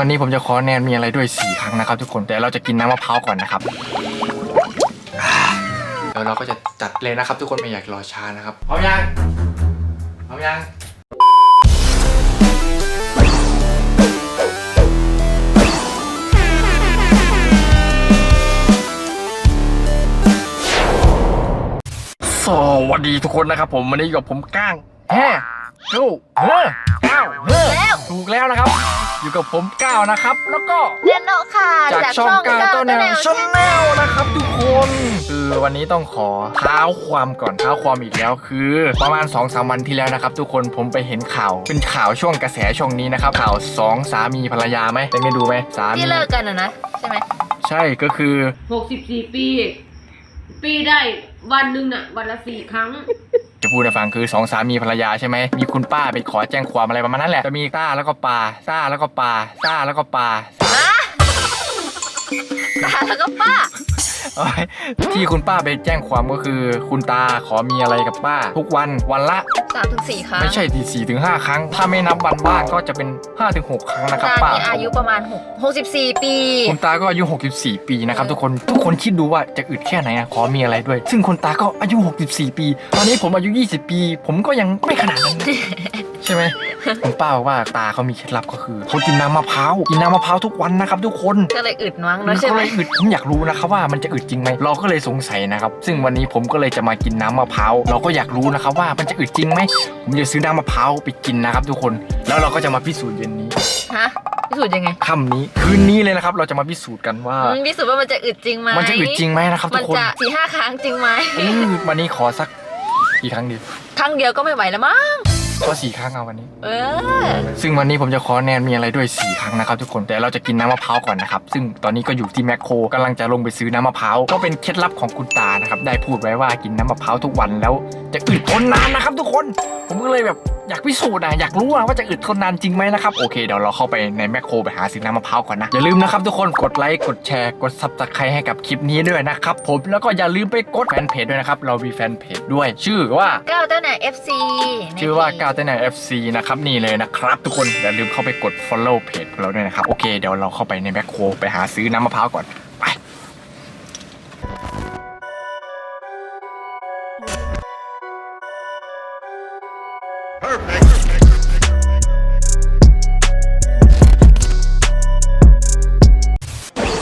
วันนี้ผมจะขอแนนมีอะไรด้วย 4 ครั้งนะครับทุกคนแต่เราจะกินน้ำมะพร้าวก่อนนะครับอ่าเดี๋ยวเราก็จะจัดเลยนะครับ ทุกคนไม่อยากรอช้านะครับพร้อมยังพร้อมยังสวัสดีทุกคนนะครับผมวันนี้อยู่กับผมก้างแฮ่ ดูเฮ้อก้าวเฮ้อแล้วถูกแล้วนะครับ อยู่กับผมก้าวนะครับ แล้วก็เรียนโนค่ะจากช่องก้าวต้นแนวชแนลนะครับทุกคนคือวันนี้ต้องขอเท้าความก่อนเท้าความอีกแล้วคือ ประมาณ2อสวันที่แล้วนะครับ ทุกคนผมไปเห็นข่าว เป็นข่าวช่วงกระแสช่วงนี้นะครับข่าวสองสามีภรรยาไหมได้ไม่ดูไหมสามีที่เลิกกันอะนะใช่ไหมใช่ก็คือหกสิบสี่ปี ปีได้วันหนึ่งน่ะ วันละสี่ครั้ง จะพูดให้ฟังคือสองสามีภรรยาใช่ไหมมีคุณป้าไปขอแจ้งความอะไรประมาณนั้นแหละจะมีต้าแล้วก็ปาซ่าแล้วก็ปาซ่าแล้วก็ปาตาแล้วก็ป้า ที่คุณป้าไปแจ้งความก็คือ คุณตาขอมีอะไรกับป้า ทุกวันวันละ สามถึงสี่ครั้งไม่ใช่ที่สี่ถึงห้าครั้ง ถ้าไม่นับวันว่างก็จะเป็น5้าถึงหครั้งนะครับตาป้านี่อายุประมาณหกหกสิบสี่ปี คุณตาก็อายุ 64 ปีนะครับทุกคน ทุกคนคิดดูว่าจะอึดแค่ไหนนะขอมีอะไรด้วย ซึ่งคุณตาก็อายุ 64 ปี ตอนนี้ผมอายุ 20 ปี ผมก็ยังไม่ขนาดนั้นนะ ใช่ไหมคุณป้าบอกว่าตาเขามีเคล็ดลับก็คือเขากินน้ำมะพร้าวกินน้ำมะพร้าวทุกวันนะครับทุกคนก็เลยอึดมั้งมัเนอะนใช่ก็ไหมเลยอึดผมอยากรู้นะครับว่ามันจะอึดจริงไหมเราก็เลยสงสัยนะครับ ซึ่งวันนี้ผมก็เลยจะมากินน้ำมะพร้าวเราก็อยากรู้นะครับว่ามันจะอึดจริงไหมผมจะซื้อน้ำมะพร้าวไปกินนะครับ ทุกคนแล้วเราก็จะมาพิสูจน์เย็นนี้ฮะพิสูจน์ยังไงค่ำนี้คืนนี้เลยนะครับ เราจะมาพิสูจน์กันว่า อืมพิสูจน์ว่ามันจะอึดจริงไหมมันจะอึดจริงไหมนะครับมัทุนกคนจะสี่ห้าครั้งจริงไหมอืมวันนี้ขอสักกี่ครั้งดี ครั้งเดียวก็ไม่ไหวแล้วมั้ง ก็สี่ครั้งเอาวันนี้ เออ ซึ่งวันนี้ผมจะขอแนนมีอะไรด้วย4ครั้งนะครับทุกคนแต่เราจะกินน้ำมะพร้าวก่อนนะครับ ซึ่งตอนนี้ก็อยู่ที่แมคโครกำลังจะลงไปซื้อน้ำมะพร้าวก็เป็นเคล็ดลับของคุณตานะครับได้พูดไว้ว่ากินน้ำมะพร้าวทุกวันแล้ว จะอึดทนนานนะครับ ทุกคน ผมก็เลยแบบอยากพิสูจน์นะอยากรู้นะว่าจะอึดทนนานจริงไหมนะครับโอเคเดี๋ยวเราเข้าไปในแมคโครไปหาซื้อน้ำมะพร้าวก่อนนะอย่าลืมนะครับทุกคนกดไลค์กดแชร์กดซับสไครต์ให้กับคลิปนี้ด้วยนะครับผมแล้วก็อย่าลืมไปกดแฟนเพจด้วยนะครับเรามีแฟนเพจด้วย ชื่อว่าก้าวเต้าไหน FC ชื่อว่าก้าวเต้นใน FC นะครับนี่เลยนะครับทุกคนอย่าลืมเข้าไปกด follow เพจเราด้วยนะครับโอเคเดี๋ยวเราเข้าไปในแมคโครไปหาซื้อน้ำมะพร้าวก่อนไป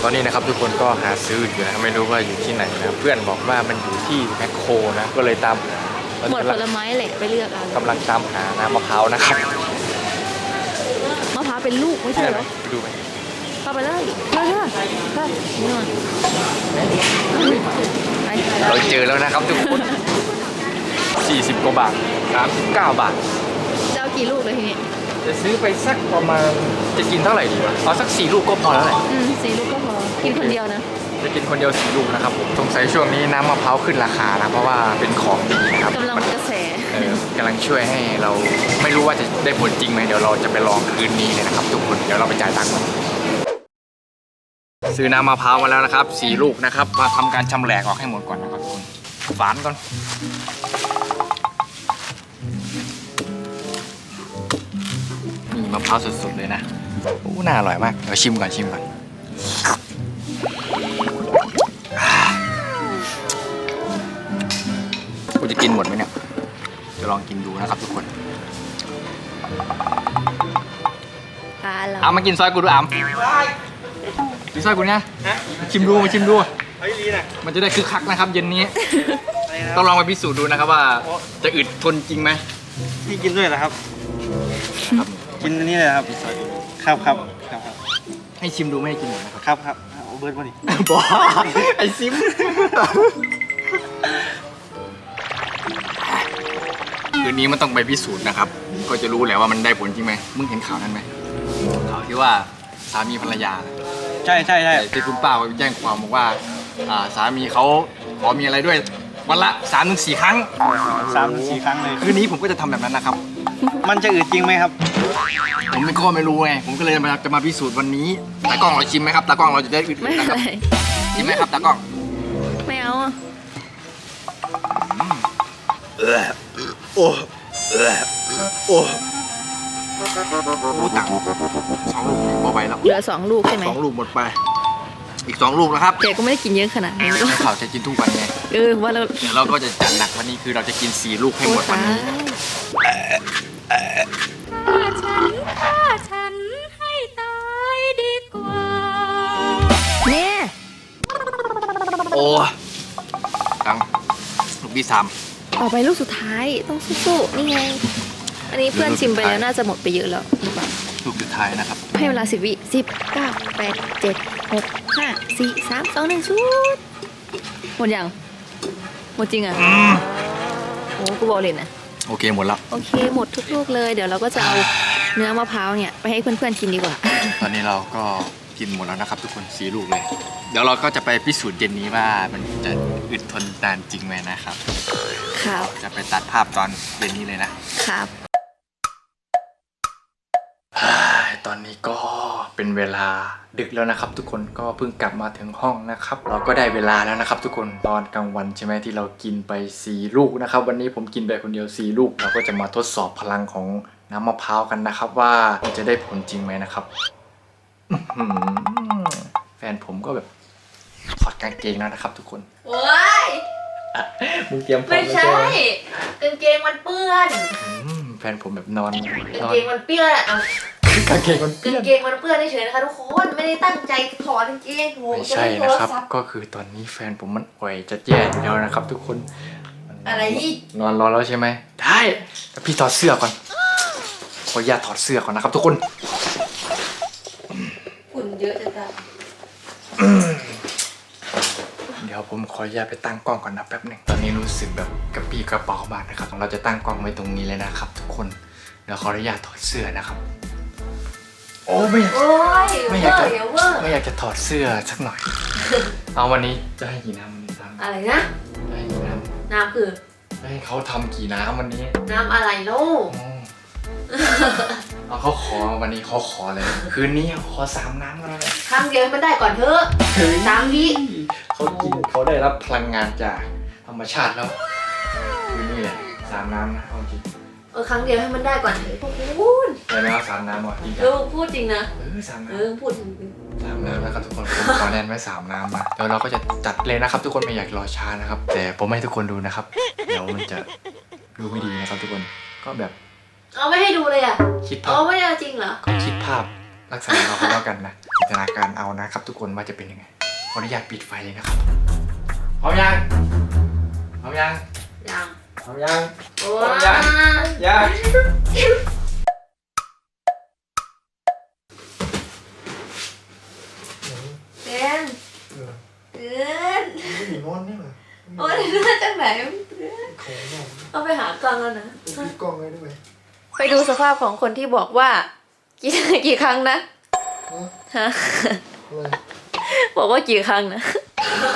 ตอนนี้นะครับทุกคนก็หาซื้ออยู่นะไม่รู้ว่าอยู่ที่ไหนนะเพื่อนบอกว่ามันอยู่ที่แมคโครนะก็เลยตาม หมดผลไม้แหละไปเลือกเอากำลังตามหาน้ำมะพร้าวนะครับมะพร้าวเป็นลูกไม่ใช่เหรอไปดูไหมเข้าไปเลยเร็วๆไปนี่นไปเราเจอแล้วนะครับทุกคน 40 กว่าบาท39บาท จะเอากี่ลูกเลยทีนี้จะซื้อไปสักประมาณจะกินเท่าไหร่ดีวะเอาสัก4ลูกก็พอแล้วแหละอืมสี่ลูกก็พอกินคนเดียวนะ จะกินคนเดียว4ลูกนะครับผมสงสัยช่วงนี้น้ำมะพร้าวขึ้นราคานะเพราะว่าเป็นของดีนะครับกำลังมันกระแสเออกำลังช่วยให้เราไม่รู้ว่าจะได้ผลจริงไหมเดี๋ยวเราจะไปลองคืนนี้เลยนะครับ ทุกคนเดี๋ยวเราไปจ่ายตังค์ก่อนซื้อน้ำมะพร้าวมาแล้วนะครับ4ลูกนะครับมาทำการชำแหละออกให้หมดก่อนนะครับทุกคนฝานก่อนนี่มะพร้าวสดๆเลยนะอู้น่าอร่อยมากเดี๋ยวชิมก่อนชิมก่อน กูจะกินหมดไหมเนี่ย จะลองกินดูนะครับทุกคน ปลาเราเอามากินซอยกูดูอามกินซอยกูเนี่ยมาชิมดูมาชิมดู เฮ้ยลีน่ะมันจะได้คึกคักนะครับ เย็นนี้ อะไรนะต้องลองไปพิสูจน์ดูนะครับว่า จะอึดทนจริงไหมพี่กินด้วยเหรอครับ กินอันนี้เลยเหรอครับ ครับครับครับครับให้ชิมดูไม่ให้กินหมดนะครับ ครับครับเอาเบิร์ดมาดิ บอไอซิม คืนนี้มันต้องไปพิสูจน์นะครับ ก็จะรู้แหละว่ามันได้ผลจริงไหมมึงเห็นข่าวนั้นไหมข่าวที่ว่าสามีภรรยาน่ะใช่ใช่ใช่ที่คุณป้าไปแจ้งความบอกว่าอ่า สามีเขาขอมีอะไรด้วยวันละสามถึงสี่ครั้ง สามถึงสี่ครั้งเลย คืนนี้ผมก็จะทำแบบนั้นนะครับ มันจะอืดจริงไหมครับ ผมไม่ก็ไม่รู้ไง ผมก็เลยมาจะมาพิสูจน์วันนี้ ตากล้องเราชิมไหมครับ ตากล้องเราจะได้อึดไม่ๆนะคอะรับไรชิมไหมครับตากล้อง ไม่เอาอะโอ้ โอ้โอ้โอ้ตังสองลูกพอไปแล้วเหลือสองลูกใช่ไหมสองลูกหมดไป อีกสองลูกนะครับแกก็ไม่ได้กินเยอะขนาดนี้ไม่ข่าวจะกินทุกวันไงเออว่าเราเดี๋ยวเราก็จะจัดหนักวันนี้คือเราจะกินสี่ลูกให้หมดวันนี้เนี่ยโอ้ตังลูกที่สาม ต่อไปลูกสุดท้ายต้องสู้ๆนี่ไง อันนี้เพื่อนชิมไปแล้วน่าจะหมดไปเยอะแล้วหรือเปล่าลูกสุดท้ายนะครับ ให้เวลาสิบวิสิบเก้าแปดเจ็ดหกห้าสี่สามสองหนึ่งชุดหมดยัง หมดจริงอะโอ้กูบอกเลยนะ โอเคหมดแล้วโอเค หมดทุกลูกเลย เดี๋ยวเราก็จะเอาเนื้อมะพร้าวเนี่ย ไปให้เพื่อนๆกินดีกว่า ตอนนี้เราก็ กินหมดแล้วนะครับ ทุกคนสี่ลูกเลย เดี๋ยวเราก็จะไปพิสูจน์เย็นนี้ว่ามันจะอึดทนนานจริงไหมนะครับ ครับ จะไปตัดภาพตอนเย็นนี้เลยนะครับตอนนี้ก็เป็นเวลาดึกแล้วนะครับ ทุกคนก็เพิ่งกลับมาถึงห้องนะครับ เราก็ได้เวลาแล้วนะครับ ทุกคนตอนกลางวันใช่ไหมที่เรากินไป 4 ลูกนะครับ วันนี้ผมกินไปคนเดียว 4 ลูก เราก็จะมาทดสอบพลังของน้ำมะพร้าวกันนะครับ ว่ามันจะได้ผลจริงไหมนะครับอื้อหือ แฟนผมก็แบบถอดกางเกงแล้วนะครับทุกคนโอ้ยมึงเตรียมพร้อไม่มแล้วใช่ใช่ไหมกางเกงมันเปื้อนอืมแฟนผมแบบนอนกางนอนเกงมันเปื้อนอะเอากางเกงมันเปื้กาองน เกงมันเปื้อนเฉยๆนะคะทุกคนไม่ได้ตั้งใจถอดกางเกงโหไม่ใช่จนะครับโทศัพท์ก็คือตอนนี้แฟนผมมันอ่อยจะแย่แล้วนะครับ ทุกคนมันอะไรอีกนอนรอแล้วใช่ไหมได้แต่พี่ถอดเสื้อก่อนขออนุญาตถอดเสื้อก่อนนะครับ ทุกคนฝุ่น เยอะจังเดี๋ยวผมขออนุญาตไปตั้งกล้องก่อนนะแป๊บหนึงตอนนี้รู้สึกแบบกระปรี้กระเป๋ามากนะครับ เราจะตั้งกล้องไว้ตรงนี้เลยนะครับ ทุกคน เดี๋ยวขออนุญาตถอดเสื้อนะครับ โอ้ไม่อยากโอ้ยไม่เวอยากอจะร์เดี๋ยวเวอร์ไม่อยากจะถอดเสื้อสักหน่อย เอาวันนี้จะให้กี่น้ำวันนี้ตามอะไรนะจะให้กี่น้น้ำคือำจะให้เขาทำกี่น้ำวันนี้ น้ำอะไรลูกอืม เอาเขาขอวันนี้เขาขอเลย คืนนี้ขอสามน้ำก็ได้เลยครั้งเดียวให้มันได้ก่อนเถอะสามวิเขากินเขาได้รับพลังงานจากธรรมชาติแล้ว คืนนี้แหละสามน้ำนะเอาจริงเออครั้งเดียวให้มันได้ก่อนเถอะพวกพูดได้ไหมเอาสามน้ำอะจริงจัเองอพูดจริงนะเออสามเอน้อพูดจริงำสามน้ำนะครับทุกคนผมขอแนนไว้สามน้ำมาเดี๋ยวเราก็จะจัดเลยนะครับ ทุกคนไม่อยากรอช้านะครับ แต่ผมไม่ให้ทุกคนดูนะครับ เดี๋ยวมันจะดูไม่ดีนะครับทุกคนก็แบบ เอาไม่ให้ดูเลยอะคิดภาเอาพไม่ได้เอาจริงเหรอ ก็คิดภาพลักษณะเราก็แล้วกันนะจินตนาการเอานะครับ ทุกคนว่าจะเป็นยังไงขออนุญาตปิดไฟเลยนะครับพร้อมยังพร้อมยังยังพร้อมยัง โอ้เอายยัง ยังเต้นเต้นนอนนี่แหละโอ้ยน่าจะไหนของนอนเอาไปหากล้องแล้วนะปิดกล้องไว้ด้วย ไปดูสภาพของคนที่บอกว่า กี่กี่ครั้งนะฮะอะไรบอกว่ากี่ครั้งนะ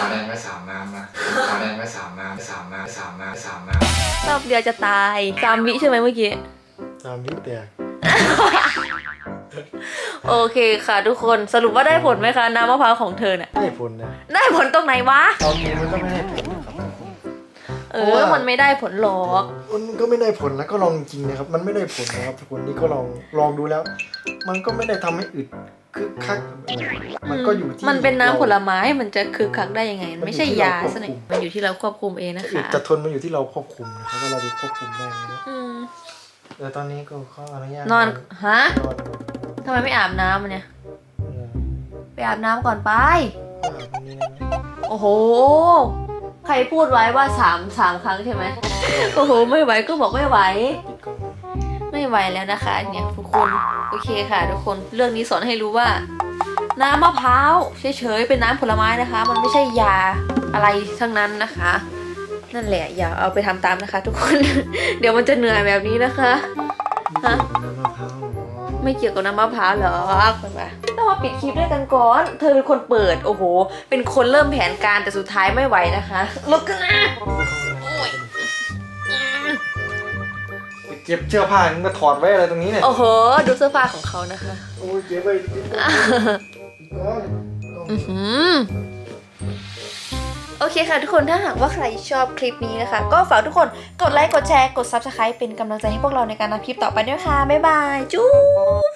ขอแดงไว้สามน้ำนะขอแดงไว้สามน้ำสามน้ำสามน้ำสามน้รอบเดียวจะตายสามวิใช่ไหมเมื่อกี้ตามวิแตกโอเคค่ะทุกคนสรุปว่าได้ผลไหมคะน้ำมะพร้าวของเธอเนี่ยได้ผลนะ ได้ผลตรงไหนวะตอนนี้มันก็ไม่ได้ผลนะครับ เออ มันไม่ได้ผลหรอกมันก็ไม่ได้ผลแล้วก็ลองจริงนะครับ มันไม่ได้ผลนะครับทุกคนนี่ก็ลองลองดูแล้ว มันก็ไม่ได้ทำให้อึดคึกคักมันก็อยู่ที่มันเป็นน้ำผลราไม้มันจะคึกคักได้ยังไงมันอยู่ไม่ใช่ที่ยาเราควบซะหน่อยคุมมันอยู่ที่เราควบคุมเองนะอึดคะจะทนมันอยู่ที่เราควบคุมนะครับว่าเราจะควบคุมได้ไหมนะอืมแต่ตอนนี้ก็ขออนุญาตนอนฮะนอนทำไมไม่อาบน้ำมันเนี่ยเออไปอาบน้ำก่อนไปก็อาบตรงนี้นะโอ้โห ใครพูดไว้ว่าสามสามครั้งใช่ไหมโอ้โหไม่ไหวก็บอกไม่ไหว ปิดกล้องไม่ไหวแล้วนะคะเนี่ยทุกคนโอเคค่ะ ทุกคนเรื่องนี้สอนให้รู้ว่า น้ำมะพร้าวเฉยๆเป็นน้ำผลไม้นะคะ มันไม่ใช่ยาอะไรทั้งนั้นนะคะ นั่นแหละอย่าเอาไปทำตามนะคะ ทุกคน เดี๋ยวมันจะเหนื่อยแบบนี้นะคะฮะน้ำมะพร้าวเหรอไม่เกี่ยวกับน้ำมะพร้าวหรอกไปไปต้อง มาปิดคลิปด้วยกันก่อน เธอเป็นคนเปิด โอ้โห เป็นคนเริ่มแผนการแต่สุดท้ายไม่ไหวนะคะลุกขึ้นมาเก็บเสื้อผ้ามึงมาถอดไว้อะไรตรงนี้เนี่ย โอ้โห ดูเสื้อผ้าของเขานะคะ โอ้ยเก็บไว้ปิดกล้องปิดกล้องอือหือโอเคค่ะทุกคนถ้าหากว่าใครชอบคลิปนี้นะคะ ก็ฝากทุกคนกดไลค์ กดแชร์ กด Subscribe เป็นกำลังใจให้พวกเราในการทำคลิปต่อไปด้วยค่ะ บ๊ายบาย จุ๊บ